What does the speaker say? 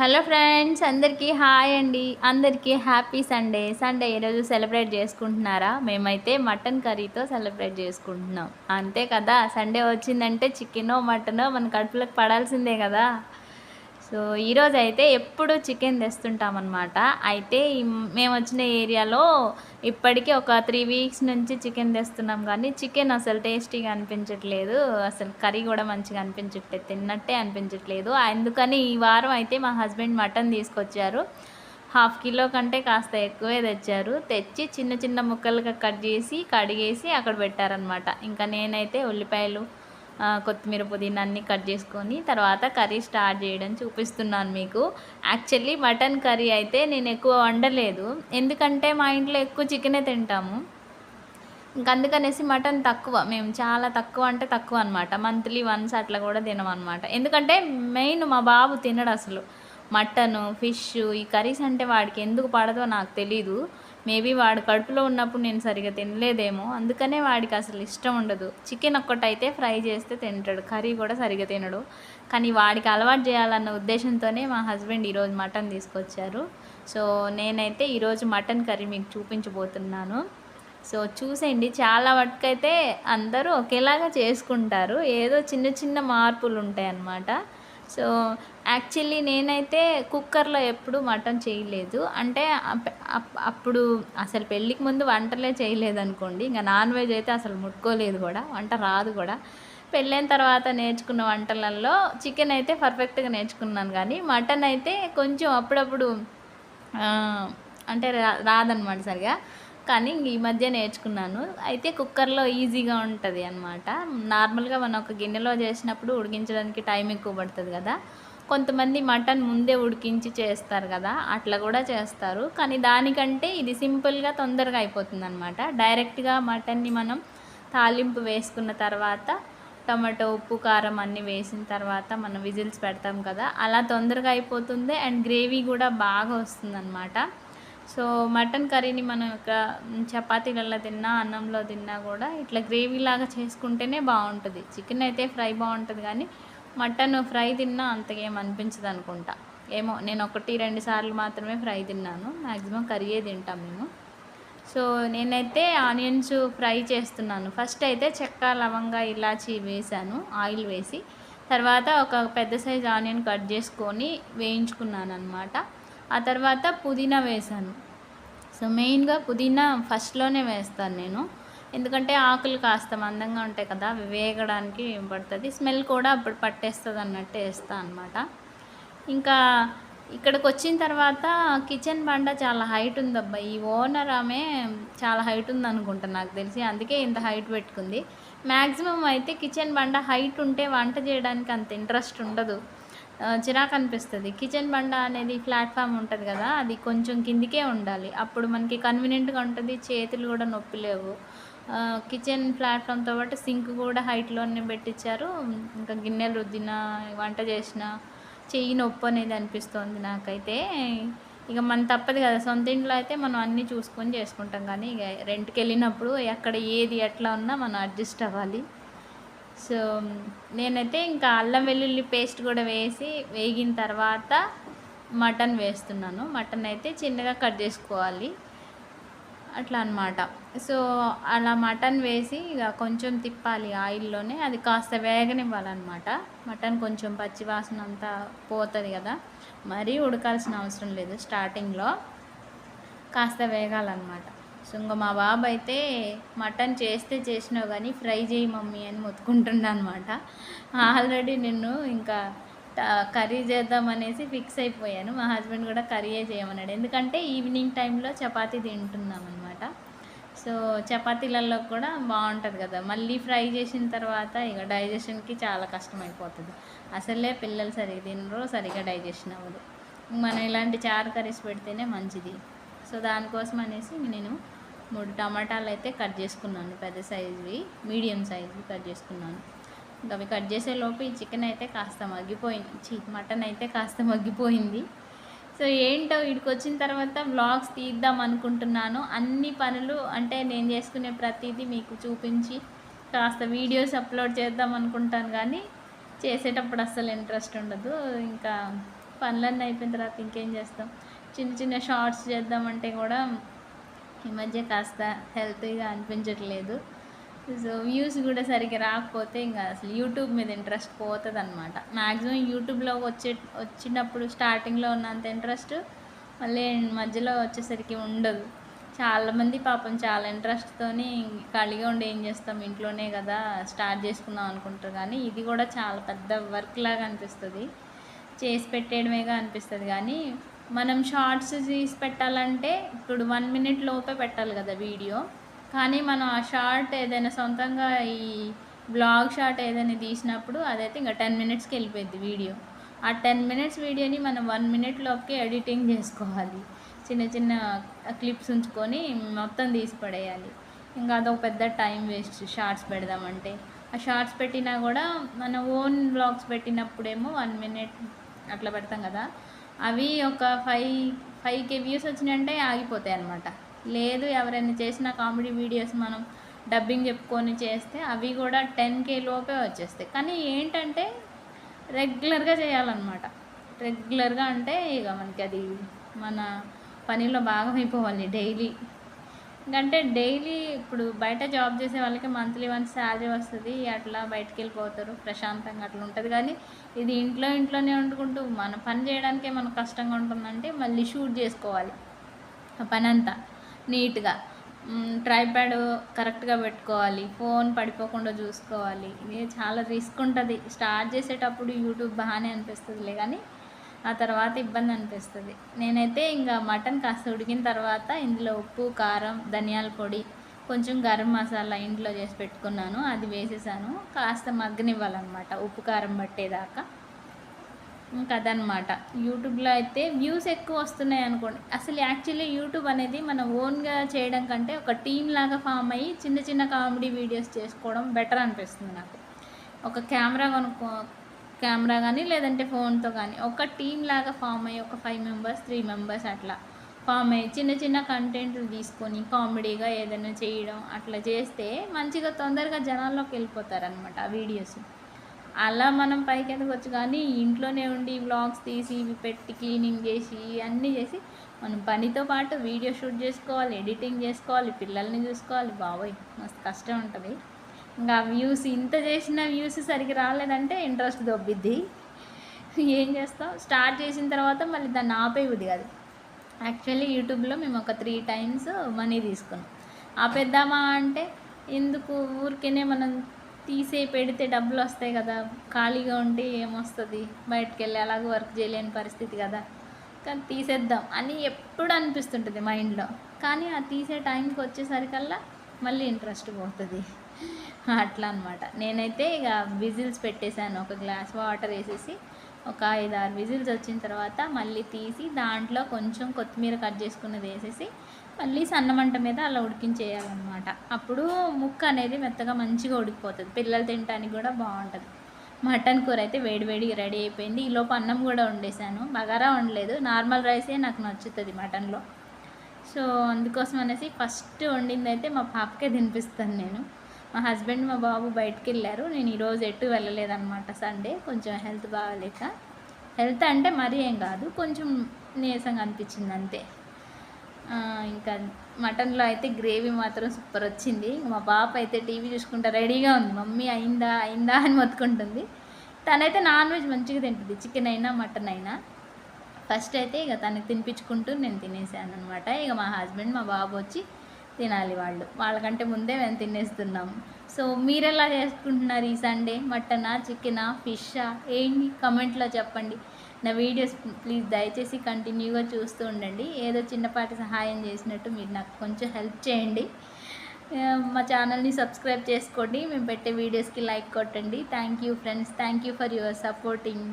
Hello friends అందరికీ hi అండి. అందరికీ హ్యాపీ సండే. సండే ఈరోజు సెలబ్రేట్ చేసుకుంటున్నారా? మేమైతే మటన్ కర్రీతో సెలబ్రేట్ చేసుకుంటున్నాం. అంతే కదా సండే వచ్చిందంటే చికెనో మటనో మన కడుపులోకి పడాల్సిందే కదా. సో ఈరోజు అయితే ఎప్పుడు చికెన్ తెస్తుంటామన్నమాట. అయితే మేము వచ్చిన ఏరియాలో ఇప్పటికే ఒక త్రీ వీక్స్ నుంచి చికెన్ తెస్తున్నాం కానీ చికెన్ అసలు టేస్టీగా అనిపించట్లేదు. అసలు కర్రీ కూడా మంచిగా అనిపించట్లేదు తిన్నట్టే అనిపించట్లేదు. అందుకని ఈ వారం అయితే మా హస్బెండ్ మటన్ తీసుకొచ్చారు. హాఫ్ కిలో కంటే కాస్త ఎక్కువే తెచ్చారు. తెచ్చి చిన్న చిన్న ముక్కలుగా కట్ చేసి కడిగేసి అక్కడ పెట్టారనమాట ఇంకా నేనైతే ఉల్లిపాయలు కొత్తిమీర పుదీనా అన్నీ కట్ చేసుకొని తర్వాత కర్రీ స్టార్ట్ చేయడం చూపిస్తున్నాను మీకు. యాక్చువల్లీ మటన్ కర్రీ అయితే నేను ఎక్కువ వండలేదు. ఎందుకంటే మా ఇంట్లో ఎక్కువ చికెనే తింటాము. ఇంక అందుకనేసి మటన్ తక్కువ. మేము చాలా తక్కువ అంటే తక్కువ అనమాట మంత్లీ వన్స్ అట్లా కూడా తినమనమాట ఎందుకంటే మెయిన్ మా బాబు తినడు అసలు. మటన్ ఫిష్ ఈ కర్రీస్ అంటే వాడికి ఎందుకు పడదో నాకు తెలీదు. మేబీ వాడు కడుపులో ఉన్నప్పుడు నేను సరిగా తినలేదేమో. అందుకనే వాడికి అసలు ఇష్టం ఉండదు. చికెన్ ఒక్కటైతే ఫ్రై చేస్తే తింటాడు. కర్రీ కూడా సరిగా తినడు. కానీ వాడికి అలవాటు చేయాలన్న ఉద్దేశంతోనే మా హస్బెండ్ ఈరోజు మటన్ తీసుకొచ్చారు. సో నేనైతే ఈరోజు మటన్ కర్రీ మీకు చూపించబోతున్నాను. సో చూసేయండి. చాలా వరకైతే అందరూ ఒకేలాగా చేసుకుంటారు. ఏదో చిన్న చిన్న మార్పులు ఉంటాయి అన్నమాట సో యాక్చువల్లీ నేనైతే కుక్కర్లో ఎప్పుడు మటన్ చేయలేదు. అంటే అప్పుడు అసలు పెళ్ళికి ముందు వంటలే చేయలేదు అనుకోండి ఇంకా నాన్ వెజ్ అయితే అసలు ముట్టుకోలేదు కూడా వంట రాదు కూడా. పెళ్ళైన తర్వాత నేర్చుకున్న వంటలలో చికెన్ అయితే పర్ఫెక్ట్గా నేర్చుకున్నాను కానీ మటన్ అయితే కొంచెం అప్పుడప్పుడు అంటే రా రాదనమాట సరిగా. కానీ ఇంక ఈ మధ్య నేర్చుకున్నాను. అయితే కుక్కర్లో ఈజీగా ఉంటుంది అనమాట నార్మల్గా మనం ఒక గిన్నెలో చేసినప్పుడు ఉడికించడానికి టైం ఎక్కువ పడుతుంది కదా. కొంతమంది మటన్ ముందే ఉడికించి చేస్తారు కదా. అట్లా కూడా చేస్తారు. కానీ దానికంటే ఇది సింపుల్గా తొందరగా అయిపోతుంది అనమాట డైరెక్ట్గా మటన్ని మనం తాలింపు వేసుకున్న తర్వాత టమాటో ఉప్పు కారం అన్నీ వేసిన తర్వాత మనం విజిల్స్ పెడతాం కదా. అలా తొందరగా అయిపోతుంది అండ్ గ్రేవీ కూడా బాగా వస్తుందన్నమాట. సో మటన్ కర్రీని మనం ఒక చపాతీలలో తిన్నా అన్నంలో తిన్నా కూడా ఇట్లా గ్రేవీ లాగా చేసుకుంటేనే బాగుంటుంది. చికెన్ అయితే ఫ్రై బాగుంటుంది కానీ మటన్ ఫ్రై తిన్నా అంతగా ఏం అనిపించదు అనుకుంటా. ఏమో నేను ఒకటి రెండు సార్లు మాత్రమే ఫ్రై తిన్నాను. మ్యాక్సిమం కర్రీయే తింటాం మేము. సో నేనైతే ఆనియన్స్ ఫ్రై చేస్తున్నాను. ఫస్ట్ అయితే చెక్క లవంగా ఇలాచి వేసాను ఆయిల్ వేసి. తర్వాత ఒక పెద్ద సైజ్ ఆనియన్ కట్ చేసుకొని వేయించుకున్నాను అనమాట ఆ తర్వాత పుదీనా వేసాను. సో మెయిన్గా పుదీనా ఫస్ట్లోనే వేస్తాను నేను. ఎందుకంటే ఆకులు కాస్త మందంగా ఉంటాయి కదా అవి వేగడానికి పడుతుంది. స్మెల్ కూడా అప్పుడు పట్టేస్తుంది అన్నట్టు వేస్తాను అనమాట ఇంకా ఇక్కడికి వచ్చిన తర్వాత కిచెన్ బండ చాలా హైట్ ఉందబ్బా. ఈ ఓనర్ ఆమె చాలా హైట్ ఉందనుకుంటా నాకు తెలిసి. అందుకే ఇంత హైట్ పెట్టుకుంది. మ్యాక్సిమం అయితే కిచెన్ బండ హైట్ ఉంటే వంట చేయడానికి అంత ఇంట్రెస్ట్ ఉండదు. చిరాకు అనిపిస్తుంది. కిచెన్ బండ అనేది ప్లాట్ఫామ్ ఉంటుంది కదా అది కొంచెం కిందికే ఉండాలి. అప్పుడు మనకి కన్వీనియంట్గా ఉంటుంది చేతులు కూడా నొప్పి లేవు. కిచెన్ ప్లాట్ఫామ్తో పాటు సింక్ కూడా హైట్లోనే పెట్టించారు. ఇంకా గిన్నెలు రుద్దిన వంట చేసిన చెయ్యి నొప్పి అనేది అనిపిస్తుంది నాకైతే. ఇక మన తప్పదు కదా సొంత ఇంట్లో అయితే మనం అన్నీ చూసుకొని చేసుకుంటాం. కానీ ఇక రెంట్కి వెళ్ళినప్పుడు ఎక్కడ ఏది ఎట్లా ఉన్నా మనం అడ్జస్ట్ అవ్వాలి. సో నేనైతే ఇంకా అల్లం వెల్లుల్లి పేస్ట్ కూడా వేసి వేగిన తర్వాత మటన్ వేస్తున్నాను. మటన్ అయితే చిన్నగా కట్ చేసుకోవాలి. అట్లా అనమాట సో అలా మటన్ వేసి ఇక కొంచెం తిప్పాలి ఆయిల్లోనే. అది కాస్త వేగనివ్వాలన్నమాట. మటన్ కొంచెం పచ్చి వాసన అంతా పోతుంది కదా. మరీ ఉడకాల్సిన అవసరం లేదు స్టార్టింగ్లో. కాస్త వేగాలన్నమాట. సో ఇంకా మా బాబు అయితే మటన్ చేస్తే చేసినావు కానీ ఫ్రై చేయి మమ్మీ అని మొత్తుకుంటుండ అనమాట ఆల్రెడీ నేను ఇంకా కర్రీ చేద్దామనేసి ఫిక్స్ అయిపోయాను. మా హస్బెండ్ కూడా కర్రీయే చేయమన్నాడు. ఎందుకంటే ఈవినింగ్ టైంలో చపాతీ తింటున్నాం అనమాట సో చపాతీలలో కూడా బాగుంటుంది కదా. మళ్ళీ ఫ్రై చేసిన తర్వాత ఇక డైజెషన్కి చాలా కష్టం అయిపోతుంది అసలే పిల్లలు సరిగా తినరు సరిగ్గా డైజెషన్ అవ్వదు. మనం ఇలాంటి చారు కర్రీస్ పెడితేనే మంచిది. సో దానికోసం అనేసి నేను మూడు టమాటాలు అయితే కట్ చేసుకున్నాను పెద్ద సైజువి మీడియం సైజువి కట్ చేసుకున్నాను. ఇంకా అవి కట్ చేసే లోపు ఈ చికెన్ అయితే కాస్త మగ్గిపోయింది. చీ మటన్ అయితే కాస్త మగ్గిపోయింది. సో ఏంటో వీడికి వచ్చిన తర్వాత బ్లాగ్స్ తీద్దాం అనుకుంటున్నాను. అన్ని పనులు అంటే నేను చేసుకునే ప్రతిదీ మీకు చూపించి కాస్త వీడియోస్ అప్లోడ్ చేద్దాం అనుకుంటాను కానీ చేసేటప్పుడు అస్సలు ఇంట్రెస్ట్ ఉండదు. ఇంకా పనులన్నీ అయిపోయిన తర్వాత ఇంకేం చేస్తాం? చిన్న చిన్న షార్ట్స్ చేద్దామంటే కూడా ఈ మధ్య కాస్త హెల్తీగా అనిపించట్లేదు. సో వ్యూస్ కూడా సరిగ్గా రాకపోతే ఇంకా అసలు యూట్యూబ్ మీద ఇంట్రెస్ట్ పోతుంది అనమాట మ్యాక్సిమం యూట్యూబ్లో వచ్చే వచ్చినప్పుడు స్టార్టింగ్లో ఉన్నంత ఇంట్రెస్ట్ మళ్ళీ మధ్యలో వచ్చేసరికి ఉండదు. చాలామంది పాపం చాలా ఇంట్రెస్ట్తోని ఖాళీగా ఉండి ఏం చేస్తాం ఇంట్లోనే కదా స్టార్ట్ చేసుకుందాం అనుకుంటారు. కానీ ఇది కూడా చాలా పెద్ద వర్క్ లాగా అనిపిస్తుంది. చేసి పెట్టేయడమేగా అనిపిస్తుంది. కానీ మనం షార్ట్స్ తీసి పెట్టాలంటే ఇప్పుడు వన్ మినిట్ లోపే పెట్టాలి కదా వీడియో. కానీ మనం ఆ షార్ట్ ఏదైనా సొంతంగా ఈ బ్లాగ్ షార్ట్ ఏదైనా తీసినప్పుడు అదైతే ఇంకా టెన్ మినిట్స్కి వెళ్ళిపోయింది వీడియో. ఆ టెన్ మినిట్స్ వీడియోని మనం వన్ మినిట్లోకి ఎడిటింగ్ చేసుకోవాలి. చిన్న చిన్న క్లిప్స్ ఉంచుకొని మొత్తం తీసి పడేయాలి. ఇంకా అదొక పెద్ద టైం వేస్ట్ షార్ట్స్ పెడదామంటే. ఆ షార్ట్స్ పెట్టినా కూడా మన ఓన్ బ్లాగ్స్ పెట్టినప్పుడేమో వన్ మినిట్ అట్లా పెడతాం కదా. అవి ఒక ఫైవ్ ఫైవ్ కే వ్యూస్ వచ్చినాయంటే ఆగిపోతాయి అనమాట లేదు ఎవరైనా చేసిన కామెడీ వీడియోస్ మనం డబ్బింగ్ చెప్పుకొని చేస్తే అవి కూడా టెన్ కే లోపే వచ్చేస్తాయి. కానీ ఏంటంటే రెగ్యులర్గా చేయాలన్నమాట. రెగ్యులర్గా అంటే ఇక మనకి అది మన పనిలో భాగం అయిపోవాలి డైలీ. ఎందుకంటే డైలీ ఇప్పుడు బయట జాబ్ చేసే వాళ్ళకి మంత్లీ వన్స్ శాలరీ వస్తుంది అట్లా బయటకు వెళ్ళిపోతారు ప్రశాంతంగా అట్లా ఉంటుంది. కానీ ఇది ఇంట్లో ఇంట్లోనే వండుకుంటూ మన పని చేయడానికే మనకు కష్టంగా ఉంటుందంటే మళ్ళీ షూట్ చేసుకోవాలి. ఆ పని అంతా నీట్గా ట్రైప్యాడ్ కరెక్ట్గా పెట్టుకోవాలి. ఫోన్ పడిపోకుండా చూసుకోవాలి. ఇది చాలా రిస్క్ ఉంటుంది. స్టార్ట్ చేసేటప్పుడు యూట్యూబ్ బాగానే అనిపిస్తుందిలే. కానీ ఆ తర్వాత ఇబ్బంది అనిపిస్తుంది. నేనైతే ఇంకా మటన్ కాస్త ఉడికిన తర్వాత ఇందులో ఉప్పు కారం ధనియాల పొడి కొంచెం గరం మసాలా ఇంట్లో చేసి పెట్టుకున్నాను. అది వేసేసాను. కాస్త మగ్గనివ్వాలన్నమాట. ఉప్పు కారం పట్టేదాకా. ఇంకా అదనమాట యూట్యూబ్లో అయితే వ్యూస్ ఎక్కువ వస్తున్నాయి అనుకోండి. అసలు యాక్చువల్లీ యూట్యూబ్ అనేది మన ఓన్గా చేయడం కంటే ఒక టీం లాగా ఫామ్ అయ్యి చిన్న చిన్న కామెడీ వీడియోస్ చేసుకోవడం బెటర్ అనిపిస్తుంది నాకు. ఒక కెమెరా కొనుక్కో కెమెరా కానీ లేదంటే ఫోన్తో కానీ ఒక టీం లాగా ఫామ్ అయ్యి ఒక ఫైవ్ మెంబర్స్ త్రీ మెంబర్స్ అట్లా ఫామ్ అయ్యి చిన్న చిన్న కంటెంట్లు తీసుకొని కామెడీగా ఏదైనా చేయడం అట్లా చేస్తే మంచిగా తొందరగా జనాల్లోకి వెళ్ళిపోతారనమాట ఆ వీడియోస్. అలా మనం పైకి ఎదగొచ్చు. కానీ ఇంట్లోనే ఉండి వ్లాగ్స్ తీసి ఇవి పెట్టి క్లీనింగ్ చేసి అన్నీ చేసి మనం పనితో పాటు వీడియో షూట్ చేసుకోవాలి ఎడిటింగ్ చేసుకోవాలి పిల్లల్ని చూసుకోవాలి. బాబోయ్ మస్తు కష్టం ఉంటుంది. ఇంకా వ్యూస్ ఇంత చేసిన వ్యూస్ సరిగ్గా రాలేదంటే ఇంట్రెస్ట్ దొబ్బిద్ది. ఏం చేస్తాం? స్టార్ట్ చేసిన తర్వాత మళ్ళీ దాన్ని ఆపేయబుద్ది కాదు. యాక్చువల్లీ యూట్యూబ్లో మేము ఒక త్రీ టైమ్స్ మనీ తీసుకున్నాం. ఆపేద్దామా అంటే ఎందుకు? ఊరికేనే మనం తీసే పెడితే డబ్బులు వస్తాయి కదా. ఖాళీగా ఉంటే ఏమొస్తుంది? బయటకు వెళ్ళి అలాగే వర్క్ చేయలేని పరిస్థితి కదా. కానీ తీసేద్దాం అని ఎప్పుడు అనిపిస్తుంటుంది మైండ్లో కానీ ఆ తీసే టైంకి వచ్చేసరికల్లా మళ్ళీ ఇంట్రెస్ట్ పోతుంది. అట్లా అనమాట నేనైతే ఇక విజిల్స్ పెట్టేశాను. ఒక గ్లాస్ వాటర్ వేసేసి ఒక ఐదు ఆరు విజిల్స్ వచ్చిన తర్వాత మళ్ళీ తీసి దాంట్లో కొంచెం కొత్తిమీర కట్ చేసుకున్నది వేసేసి మళ్ళీ సన్నమంట మీద అలా ఉడికించేయాలన్నమాట. అప్పుడు ముక్క అనేది మెత్తగా మంచిగా ఉడికిపోతుంది. పిల్లలు తినడానికి కూడా బాగుంటుంది. మటన్ కూర అయితే వేడివేడిగా రెడీ అయిపోయింది. ఈలోపు అన్నం కూడా వండేసాను బగారా వండలేదు. నార్మల్ రైసే నాకు నచ్చుతుంది మటన్లో. సో అందుకోసం అనేసి ఫస్ట్ వండింది అయితే మా పాపకే తినిపిస్తాను నేను. మా హస్బెండ్ మా బాబు బయటకు వెళ్ళారు నేను ఈరోజు ఎటు వెళ్ళలేదన్నమాట సండే. కొంచెం హెల్త్ బాగాలేక. హెల్త్ అంటే మరీ ఏం కాదు. కొంచెం నీరసంగా అనిపించింది అంతే. ఇంకా మటన్లో అయితే గ్రేవీ మాత్రం సూపర్ వచ్చింది. మా పాప అయితే టీవీ చూసుకుంటా రెడీగా ఉంది. మమ్మీ అయిందా అయిందా అని మొత్తుకుంటుంది. తనైతే నాన్ వెజ్ మంచిగా తింటుంది. చికెన్ అయినా మటన్ అయినా. ఫస్ట్ అయితే ఇక తనకి తినిపించుకుంటూ నేను తినేసాను అనమాట ఇక మా హస్బెండ్ మా బాబు వచ్చి తినాలి వాళ్ళు. వాళ్ళకంటే ముందే మేము తినేస్తున్నాం. సో మీరు ఎలా చేసుకుంటున్నారు ఈ సండే? మటనా చికెనా ఫిషా ఏంటి? కమెంట్లో చెప్పండి. నా వీడియోస్ ప్లీజ్ దయచేసి కంటిన్యూగా చూస్తూ ఉండండి. ఏదో చిన్నపాటి సహాయం చేసినట్టు మీరు నాకు కొంచెం హెల్ప్ చేయండి. మా ఛానల్ని సబ్స్క్రైబ్ చేసుకోండి. మేము పెట్టే వీడియోస్కి లైక్ కొట్టండి. Thank you friends. Thank you for your supporting.